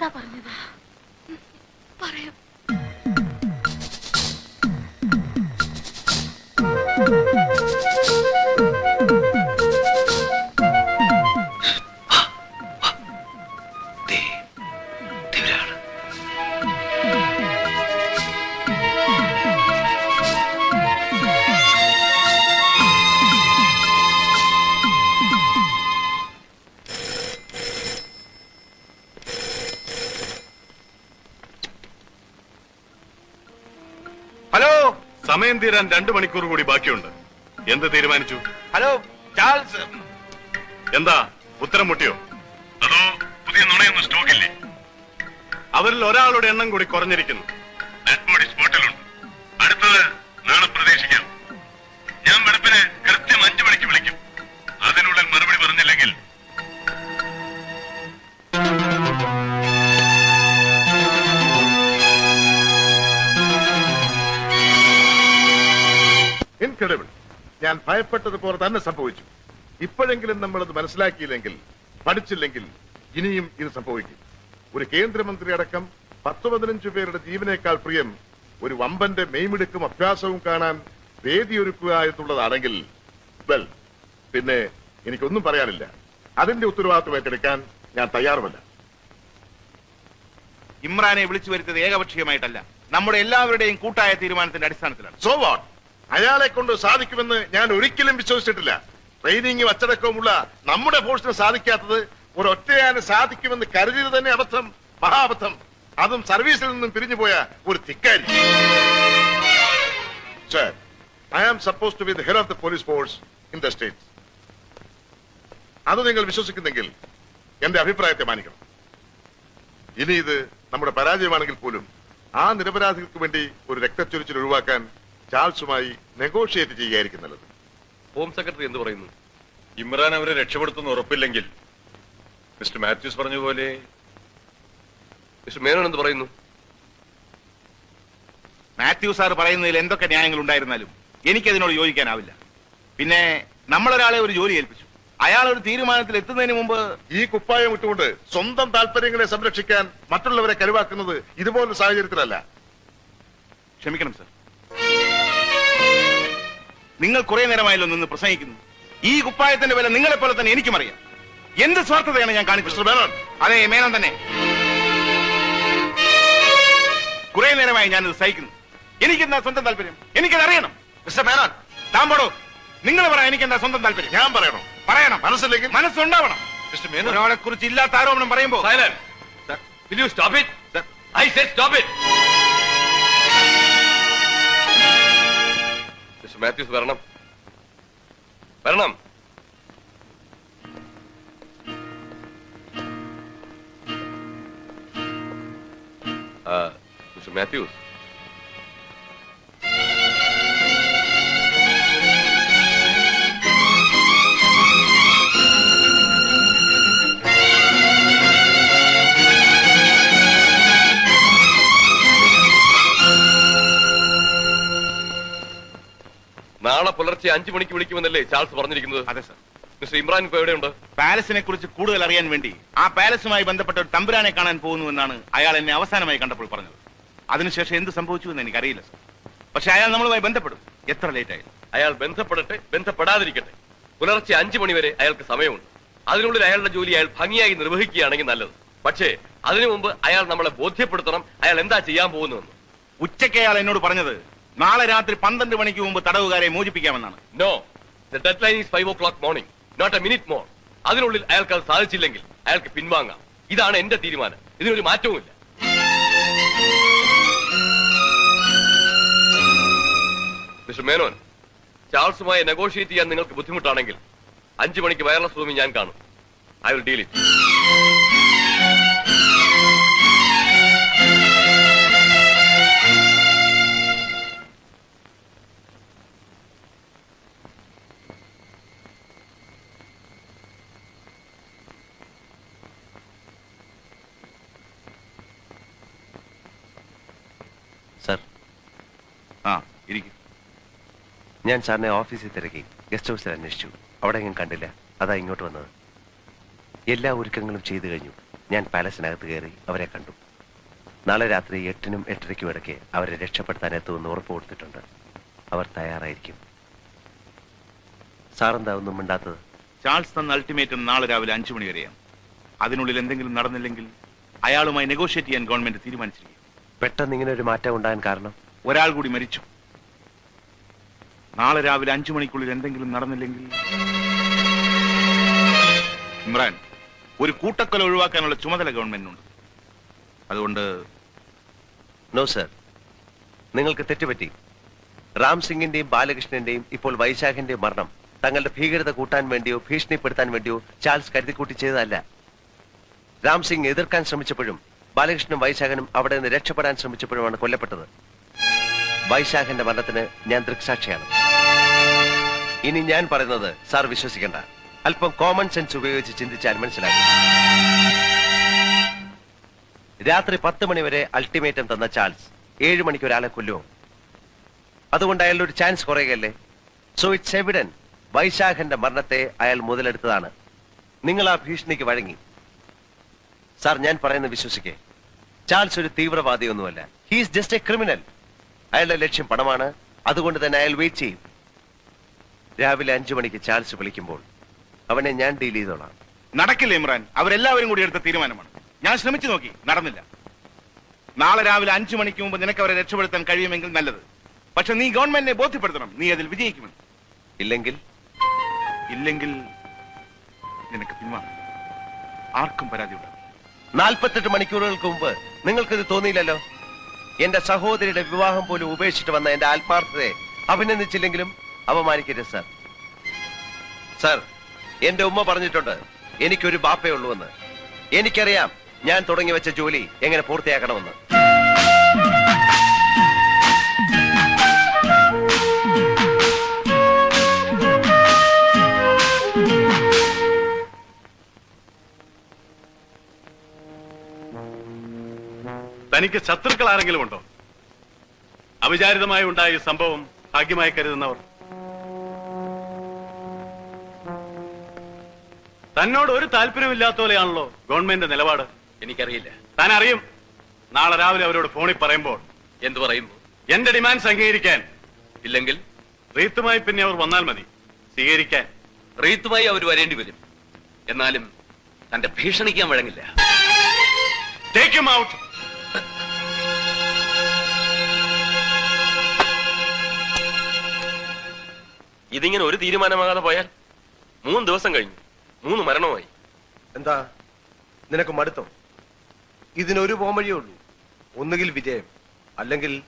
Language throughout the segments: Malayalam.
എന്താ പറഞ്ഞത് തീരാൻ രണ്ടു മണിക്കൂർ കൂടി ബാക്കിയുണ്ട്. എന്ത് തീരുമാനിച്ചു? Hello Charles. എന്താ? ഉത്തരം മുട്ടിയോ? അതോ പുതിയ നുണയൊന്നും സ്റ്റോക്കില്ലേ? അവരിൽ ഒരാളുടെ എണ്ണം കൂടി കുറഞ്ഞിരിക്കുന്നു. ഡെഡ് ബോഡി സ്പോട്ടിലുണ്ട് അടുത്തത് നാളെ പ്രതീക്ഷിക്കാം. ഭയപ്പെട്ടതുപോലെ തന്നെ സംഭവിച്ചു. ഇപ്പോഴെങ്കിലും അത് മനസ്സിലാക്കിയില്ലെങ്കിൽ പഠിച്ചില്ലെങ്കിൽ ഇനിയും ഇത് സംഭവിക്കും. ഒരു കേന്ദ്രമന്ത്രി അടക്കം പത്ത് പതിനഞ്ചു പേരുടെ ജീവനേക്കാൾ പ്രിയം ഒരു വമ്പന്റെ മെയ്മിടുക്കും അഭ്യാസവും കാണാൻ വേദിയൊരുക്കുക എന്നുള്ളതാണെങ്കിൽ വെൽ പിന്നെ എനിക്കൊന്നും പറയാനില്ല. അതിന്റെ ഉത്തരവാദിത്വം ഏറ്റെടുക്കാൻ ഞാൻ തയ്യാറുമല്ല. ഇമ്രാനെ വിളിച്ചു വരുത്തിയത് ഏകപക്ഷീയമായിട്ടല്ല. നമ്മുടെ എല്ലാവരുടെയും കൂട്ടായ തീരുമാനത്തിന്റെ അടിസ്ഥാനത്തിലാണ്. സോ വാട്ട് അയാളെ കൊണ്ട് സാധിക്കുമെന്ന് ഞാൻ ഒരിക്കലും വിശ്വസിച്ചിട്ടില്ല. ട്രെയിനിങ്ങും അച്ചടക്കവുമുള്ള നമ്മുടെ ഫോഴ്സിന് സാധിക്കാത്തത് ഒരൊറ്റയാന് സാധിക്കുമെന്ന് കരുതിയത് തന്നെ അബദ്ധം മഹാബദ്ധം. അതും സർവീസിൽ നിന്നും പിരിഞ്ഞു പോയ ഒരു തിക്കാരി I am suppose to be the head of the police force in the state അത് നിങ്ങൾ വിശ്വസിക്കുന്നെങ്കിൽ എന്റെ അഭിപ്രായത്തെ മാനിക്കണം. ഇനി ഇത് നമ്മുടെ പരാജയമാണെങ്കിൽ പോലും ആ നിരപരാധികൾക്ക് വേണ്ടി ഒരു രക്തച്ചൊരിച്ചിൽ ഒഴിവാക്കാൻ ചാൾസുമായി നെഗോഷിയേറ്റ് ചെയ്യുകയായിരിക്കും നല്ലത്. ഹോം സെക്രട്ടറി എന്ത് പറയുന്നു? ഇമ്രാൻ അവരെ രക്ഷപ്പെടുത്തുന്ന ഉറപ്പില്ലെങ്കിൽ മിസ്റ്റർ മാത്യൂസ് പറഞ്ഞ പോലെ മിസ്റ്റർ മേനോൻ എന്ത് പറയുന്നു? മാത്യു സാർ പറയുന്നതിൽ എന്തൊക്കെ ന്യായങ്ങൾ ഉണ്ടായിരുന്നാലും എനിക്കതിനോട് യോജിക്കാനാവില്ല. പിന്നെ നമ്മളൊരാളെ ഒരു ജോലി ഏൽപ്പിച്ചു. അയാൾ ഒരു തീരുമാനത്തിൽ എത്തുന്നതിന് മുമ്പ് ഈ കുപ്പായം ഇട്ടുകൊണ്ട് സ്വന്തം താല്പര്യങ്ങളെ സംരക്ഷിക്കാൻ മറ്റുള്ളവരെ കരുവാക്കുന്നത് ഇതുപോലൊരു സാഹചര്യത്തിലല്ല. ക്ഷമിക്കണം സർ. നിങ്ങൾ കുറെ നേരമായല്ലോ നിന്ന് പ്രസംഗിക്കുന്നു. ഈ കുപ്പായത്തിന്റെ വില നിങ്ങളെ പോലെ തന്നെ എനിക്കും അറിയാം എന്ത് സ്വാർത്ഥതയാണ് ഞാൻ കാണിക്കുന്നത്? അതെ മേനോൻ തന്നെ. കുറെ നേരമായി ഞാൻ ഞാനിത് സഹിക്കുന്നു. എനിക്കെന്താ സ്വന്തം താല്പര്യം? എനിക്കത് അറിയണം മിസ്റ്റർ മേനോൻ താൻ താമ്പോടോ നിങ്ങൾ പറ എനിക്കെന്താ സ്വന്തം താല്പര്യം? ഞാൻ പറയണം? പറയണം. മനസ്സിലേക്ക്. മനസ്സുണ്ടാവണം. മിസ്റ്റർ മേനോൻ. ഒരാളെ കുറിച്ച് ഇല്ലാത്ത ആരോപണം പറയുമ്പോൾ stop it I said stop it mister Mathews വരണം. വരണം. ആ, മിസ്റ്റർ മാത്യൂസ് പുലർച്ചെ അഞ്ചു മണിക്ക് വിളിക്കുമെന്നല്ലേ ചാൾസ് പറഞ്ഞിരിക്കുന്നത്? അതെ സർ. മിസ്റ്റർ ഇമ്രാൻ ഇപ്പൊ എവിടെയുണ്ട്? പാലസിനെ കുറിച്ച് കൂടുതൽ അറിയാൻ വേണ്ടി ആ പാലസുമായി ബന്ധപ്പെട്ട ഒരു തമ്പുരാനെ കാണാൻ പോകുന്നുവെന്നാണ് അയാൾ എന്നെ അവസാനമായി കണ്ടപ്പോൾ പറഞ്ഞത്. അതിനുശേഷം എന്ത് സംഭവിച്ചു എന്ന് എനിക്കറിയില്ല സർ. പക്ഷെ അയാൾ നമ്മളുമായി ബന്ധപ്പെടും. എത്ര ലേറ്റ് ആയി അയാൾ ബന്ധപ്പെടട്ടെ ബന്ധപ്പെടാതിരിക്കട്ടെ. പുലർച്ചെ അഞ്ചു മണിവരെ അയാൾക്ക് സമയമുണ്ട്. അതിനുള്ളിൽ അയാളുടെ ജോലി അയാൾ ഭംഗിയായി നിർവഹിക്കുകയാണെങ്കിൽ നല്ലത്. പക്ഷേ അതിനു മുമ്പ് അയാൾ നമ്മളെ ബോധ്യപ്പെടുത്തണം. അയാൾ എന്താ ചെയ്യാൻ പോകുന്നതെന്ന്. ഉച്ചയ്ക്ക് അയാൾ എന്നോട് പറഞ്ഞത് നാളെ രാത്രി പന്ത്രണ്ട് മണിക്ക് മുമ്പ് തടവുകാരെ മോചിപ്പിക്കാമെന്നാണ്. No deadline is five o'clock morning not a minute more അതിനുള്ളിൽ അയാൾക്ക് അത് സാധിച്ചില്ലെങ്കിൽ അയാൾക്ക് പിൻവാങ്ങാം. ഇതാണ് എന്റെ തീരുമാനം. ഇതിനൊരു മാറ്റവുമില്ല. മിസ്റ്റർ മേനോൻ ചാൾസുമായി നെഗോഷിയേറ്റ് ചെയ്യാൻ നിങ്ങൾക്ക് ബുദ്ധിമുട്ടാണെങ്കിൽ അഞ്ചു മണിക്ക് വയർലെസ് റൂമിൽ ഞാൻ കാണും. ഐ വിൽ ഡീൽ ഇറ്റ് ഇരിക്കും. ഞാൻ സാറിനെ ഓഫീസിൽ തിരക്കി. ഗസ്റ്റ് ഹൗസിൽ അന്വേഷിച്ചു. അവിടെ എങ്ങും കണ്ടില്ല. അതാ ഇങ്ങോട്ട് വന്നത്. എല്ലാ ഒരുക്കങ്ങളും ചെയ്തു കഴിഞ്ഞു. ഞാൻ പാലസിനകത്ത് കയറി അവരെ കണ്ടു. നാളെ രാത്രി എട്ടിനും എട്ടരയ്ക്കും ഇടയ്ക്ക് അവരെ രക്ഷപ്പെടുത്താൻ എത്തുമെന്ന് ഉറപ്പ് കൊടുത്തിട്ടുണ്ട്. അവർ തയ്യാറായിരിക്കും. സാറെന്താ ഒന്നും മിണ്ടാത്തത്? ചാൾസ് തന്ന അൾട്ടിമേറ്റം നാളെ രാവിലെ അഞ്ചു മണി വരെയാണ്. അതിനുള്ളിൽ എന്തെങ്കിലും നടന്നില്ലെങ്കിൽ അയാളുമായി നെഗോഷിയേറ്റ് ചെയ്യാൻ ഗവൺമെന്റ് തീരുമാനിച്ചിരിക്കും പെട്ടെന്ന് ഇങ്ങനെ ഒരു മാറ്റം ഉണ്ടാകാൻ കാരണം? ഒരാൾ കൂടി മരിച്ചു. നാളെ രാവിലെ അഞ്ചു മണിക്കുള്ളിൽ എന്തെങ്കിലും നടന്നില്ലെങ്കിൽ? ഇമ്രാൻ ഒരു കൂട്ടക്കൊല ഒഴിവാക്കാനുള്ള ചുമതല ഗവൺമെന്റിനുണ്ട്. അതുകൊണ്ട് നോ സർ നിങ്ങൾക്ക് തെറ്റുപറ്റി. റാം സിംഗിന്റെയും ബാലകൃഷ്ണന്റെയും ഇപ്പോൾ വൈശാഖിന്റെയും മരണം തങ്ങളുടെ ഭീകരത കൂട്ടാൻ വേണ്ടിയോ ഭീഷണിപ്പെടുത്താൻ വേണ്ടിയോ ചാൾസ് കരുതിക്കൂട്ടി ചെയ്തതല്ല. രാം സിംഗ് എതിർക്കാൻ ശ്രമിച്ചപ്പോഴും ബാലകൃഷ്ണനും വൈശാഖനും അവിടെ നിന്ന് രക്ഷപ്പെടാൻ ശ്രമിച്ചപ്പോഴുമാണ് കൊല്ലപ്പെട്ടത്. വൈശാഖന്റെ മരണത്തിന് ഞാൻ ദൃക്സാക്ഷിയാണ്. ഇനി ഞാൻ പറയുന്നത് സാർ വിശ്വസിക്കണ്ട. അല്പം കോമൺ സെൻസ് ഉപയോഗിച്ച് ചിന്തിച്ചാൽ മനസ്സിലാകും. രാത്രി പത്ത് മണിവരെ അൾട്ടിമേറ്റം തന്ന ചാൾസ് ഏഴ് മണിക്ക് ഒരാളെ കൊല്ലുമോ അതുകൊണ്ട് അയാളുടെ ഒരു ചാൻസ് കുറയുകയല്ലേ? സോ ഇറ്റ്സ് എവിഡൻ വൈശാഖന്റെ മരണത്തെ അയാൾ മുതലെടുത്തതാണ്. നിങ്ങൾ ആ ഭീഷണിക്ക് വഴങ്ങി. സാർ ഞാൻ പറയുന്നത് വിശ്വസിക്കേ. ചാൾസ് ഒരു തീവ്രവാദിയൊന്നുമല്ല. ഹീസ് ജസ്റ്റ് എ ക്രിമിനൽ അയാളുടെ ലക്ഷ്യം പണമാണ്. അതുകൊണ്ട് തന്നെ അയാൾ വെയിറ്റ് ചെയ്യും. രാവിലെ അഞ്ചു മണിക്ക് ചാൾസ് വിളിക്കുമ്പോൾ അവനെ ഞാൻ ഡീൽ ചെയ്തോളാം. നടക്കില്ല ഇമ്രാൻ. അവരെല്ലാവരും കൂടി എടുത്ത തീരുമാനമാണ്. ഞാൻ ശ്രമിച്ചു നോക്കി. നടന്നില്ല. നാളെ രാവിലെ അഞ്ചു മണിക്ക് മുമ്പ് നിനക്ക് അവരെ രക്ഷപ്പെടുത്താൻ കഴിയുമെങ്കിൽ നല്ലത്. പക്ഷെ നീ ഗവൺമെന്റിനെ ബോധ്യപ്പെടുത്തണം. നീ അതിൽ വിജയിക്കുമെന്ന്. ഇല്ലെങ്കിൽ? ഇല്ലെങ്കിൽ നിനക്ക് പിന്മാറ ആർക്കും പരാതി ഉണ്ടാവില്ല. നാൽപ്പത്തെട്ട് മണിക്കൂറുകൾക്ക് മുമ്പ് നിങ്ങൾക്കിത് തോന്നിയില്ലല്ലോ? എന്റെ സഹോദരിയുടെ വിവാഹം പോലും ഉപേക്ഷിച്ചിട്ട് വന്ന എന്റെ ആത്മാർത്ഥതയെ അഭിനന്ദിച്ചില്ലെങ്കിലും അപമാനിക്കരുത് സാർ. സാർ എന്റെ ഉമ്മ പറഞ്ഞിട്ടുണ്ട് എനിക്കൊരു ബാപ്പേ ഉള്ളൂ എന്ന് എനിക്കറിയാം ഞാൻ തുടങ്ങി വെച്ച ജോലി എങ്ങനെ പൂർത്തിയാക്കണമെന്ന്. തനിക്ക് ശത്രുക്കൾ ആരെങ്കിലും ഉണ്ടോ? അവിചാരിതമായി ഉണ്ടായ സംഭവം ഭാഗ്യമായി കരുതുന്നവർ തന്നോട് ഒരു താല്പര്യമില്ലാത്ത പോലെയാണല്ലോ ഗവൺമെന്റ് നിലപാട്. എനിക്കറിയില്ല. താൻ അറിയും നാളെ രാവിലെ അവരോട് ഫോണിൽ പറയുമ്പോൾ. എന്തു പറയുമ്പോ എന്റെ ഡിമാൻഡ്സ് അംഗീകരിക്കാൻ. ഇല്ലെങ്കിൽ? റീത്തുമായി പിന്നെ അവർ വന്നാൽ മതി. സ്വീകരിക്കാൻ. റീത്തുമായി അവർ വരേണ്ടി വരും. എന്നാലും തന്റെ ഭീഷണിക്കാൻ വഴങ്ങില്ല. ടേക്ക് ഹിം ഔട്ട് ഇതിങ്ങനെ ഒരു തീരുമാനമാകാതെ പോയാൽ മൂന്ന് ദിവസം കഴിഞ്ഞു. മൂന്ന് മരണമായി എന്താ? നിനക്ക് മടുത്തോ? ഇതിനൊരു പോംവഴിയേ ഉള്ളൂ. ഒന്നുകിൽ വിജയം അല്ലെങ്കിൽ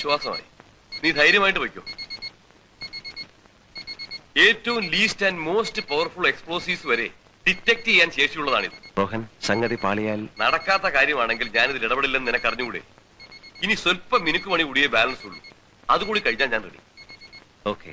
ആശ്വാസമായി നീ ധൈര്യമായിട്ട് വയ്ക്കോ. ഏറ്റവും least and most powerful explosives വരെ ഡിറ്റക്ട് ചെയ്യാൻ ശേഷിയുള്ളതാണിത്. മോഹൻ സംഗതി പാളിയാൽ നടക്കാത്ത കാര്യമാണെങ്കിൽ ഞാനിതിൽ ഇടപെടില്ലെന്ന് നിനക്ക് അറിഞ്ഞുകൂടെ ഇനി സ്വല്പം മിനുക്ക് മണി കൂടിയേ ബാലൻസ് ഉള്ളൂ. അതുകൂടി കഴിഞ്ഞാൽ ഞാൻ റെഡി ഓക്കെ